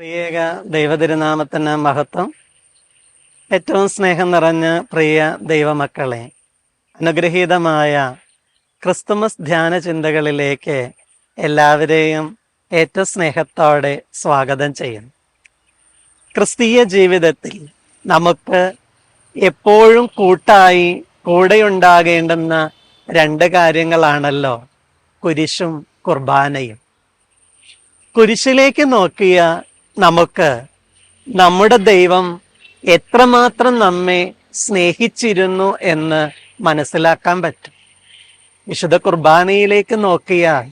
പ്രിയേക ദൈവതിരുനാമത്തിന് മഹത്വം. ഏറ്റവും സ്നേഹം നിറഞ്ഞ പ്രിയ ദൈവമക്കളെ അനുഗ്രഹീതമായ ക്രിസ്തുമസ് ധ്യാന ചിന്തകളിലേക്ക് എല്ലാവരെയും ഏറ്റവും സ്നേഹത്തോടെ സ്വാഗതം ചെയ്യുന്നു. ക്രിസ്തീയ ജീവിതത്തിൽ നമുക്ക് എപ്പോഴും കൂട്ടായി കൂടെയുണ്ടാകേണ്ടുന്ന രണ്ട് കാര്യങ്ങളാണല്ലോ കുരിശും കുർബാനയും. കുരിശിലേക്ക് നോക്കിയ നമുക്ക് നമ്മുടെ ദൈവം എത്രമാത്രം നമ്മെ സ്നേഹിച്ചിരുന്നു എന്ന് മനസ്സിലാക്കാൻ പറ്റും. വിശുദ്ധ കുർബാനയിലേക്ക് നോക്കിയാൽ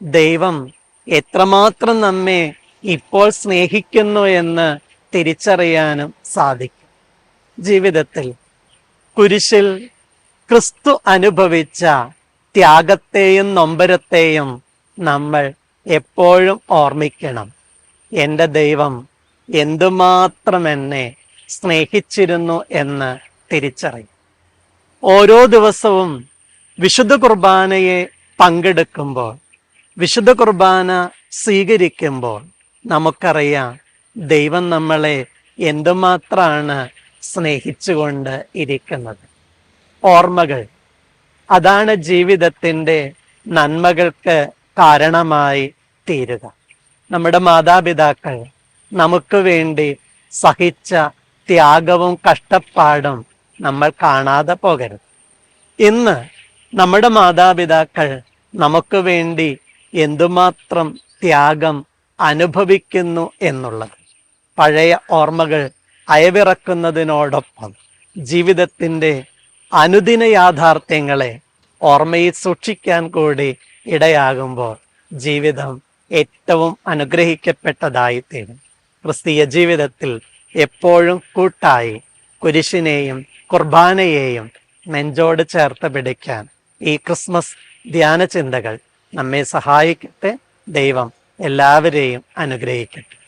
ദൈവം എത്രമാത്രം നമ്മെ ഇപ്പോൾ സ്നേഹിക്കുന്നു എന്ന് തിരിച്ചറിയാനും സാധിക്കും. ജീവിതത്തിൽ കുരിശിൽ ക്രിസ്തു അനുഭവിച്ച ത്യാഗത്തെയും നൊമ്പരത്തെയും നമ്മൾ എപ്പോഴും ഓർമ്മിക്കണം. എന്റെ ദൈവം എന്തുമാത്രം എന്നെ സ്നേഹിച്ചിരുന്നു എന്ന് തിരിച്ചറിയും. ഓരോ ദിവസവും വിശുദ്ധ കുർബാനയെ പങ്കെടുക്കുമ്പോൾ വിശുദ്ധ കുർബാന സ്വീകരിക്കുമ്പോൾ നമുക്കറിയാം ദൈവം നമ്മളെ എന്തുമാത്രമാണ് സ്നേഹിച്ചുകൊണ്ട് ഇരിക്കുന്നത്. ഓർമ്മകൾ. അതാണ് ജീവിതത്തിന്റെ നന്മകൾക്ക് കാരണമായി തീരുക. നമ്മുടെ മാതാപിതാക്കൾ നമുക്ക് വേണ്ടി സഹിച്ച ത്യാഗവും കഷ്ടപ്പാടും നമ്മൾ കാണാതെ പോകരുത്. ഇന്ന് നമ്മുടെ മാതാപിതാക്കൾ നമുക്ക് വേണ്ടി എന്തുമാത്രം ത്യാഗം അനുഭവിക്കുന്നു എന്നുള്ളത് പഴയ ഓർമ്മകൾ അയവിറക്കുന്നതിനോടൊപ്പം ജീവിതത്തിന്റെ അനുദിന യാഥാർത്ഥ്യങ്ങളെ ഓർമ്മയിൽ സൂക്ഷിക്കാൻ കൂടി ഇടയാകുമ്പോൾ ജീവിതം ഏറ്റവും അനുഗ്രഹിക്കപ്പെട്ടതായി തീരും. ക്രിസ്തീയ ജീവിതത്തിൽ എപ്പോഴും കൂട്ടായി കുരിശിനെയും കുർബാനയെയും നെഞ്ചോട് ചേർത്ത് പിടിക്കാൻ ഈ ക്രിസ്മസ് ധ്യാന ചിന്തകൾ നമ്മെ സഹായിക്കട്ടെ. ദൈവം എല്ലാവരെയും അനുഗ്രഹിക്കട്ടെ.